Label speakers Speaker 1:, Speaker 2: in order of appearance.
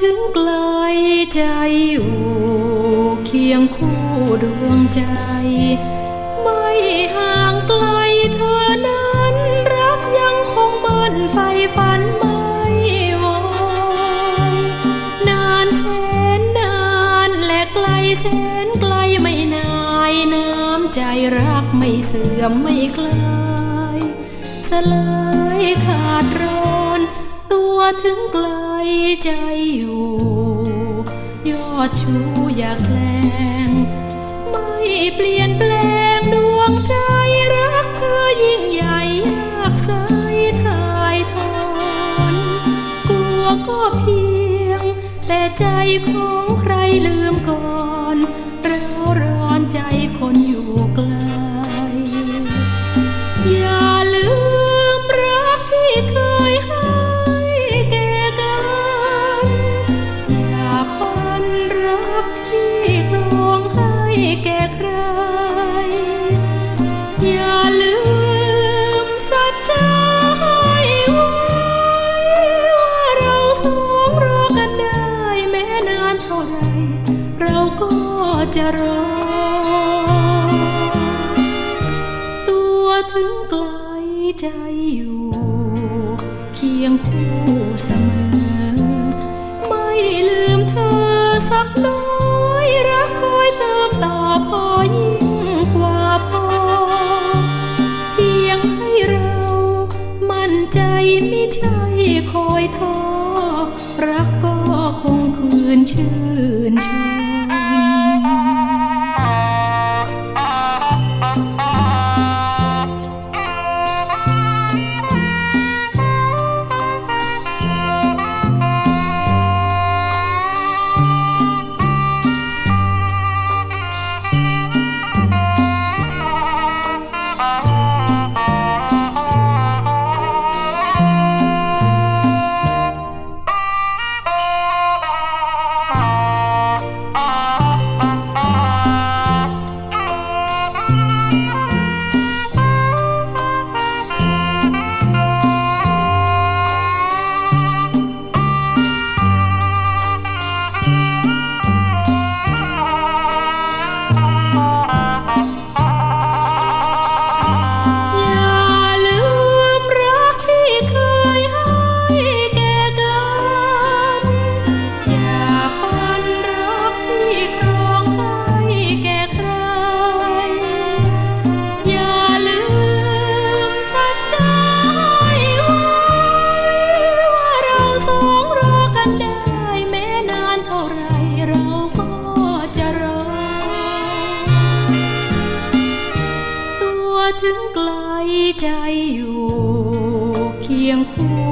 Speaker 1: ถึงไกลใจอยู่เคียงคู่ดวงใจ ไม่ห่างไกลเธอนั้นรักยังคงมันไฟฝันไม่วอนนานแสนนานและไกลแสนไกลไม่นายน้ำใจรักไม่เสื่อมไม่คลายสลายขาดร้อนตัวถึงไกล ใจอยู่ ยอดชูอยากแรงไม่เปลี่ยนแปลงดวงใจรักเธอยิ่งใหญ่อยากใส่ทายทอนกลัวก็เพียง แต่ใจของใครลืมก่อน แก่ใคร อย่าลืมสัจจะให้ไว้ว่าเราสองรอกันได้แม้นานเท่าไร เราก็จะรอ ตัวถึงไกลใจอยู่ เคียงคู่เสมอ ไม่ลืมเธอสักน้อย คอยท้อรักก็คงคืนชื่นชม ใจอยู่เคียงคู่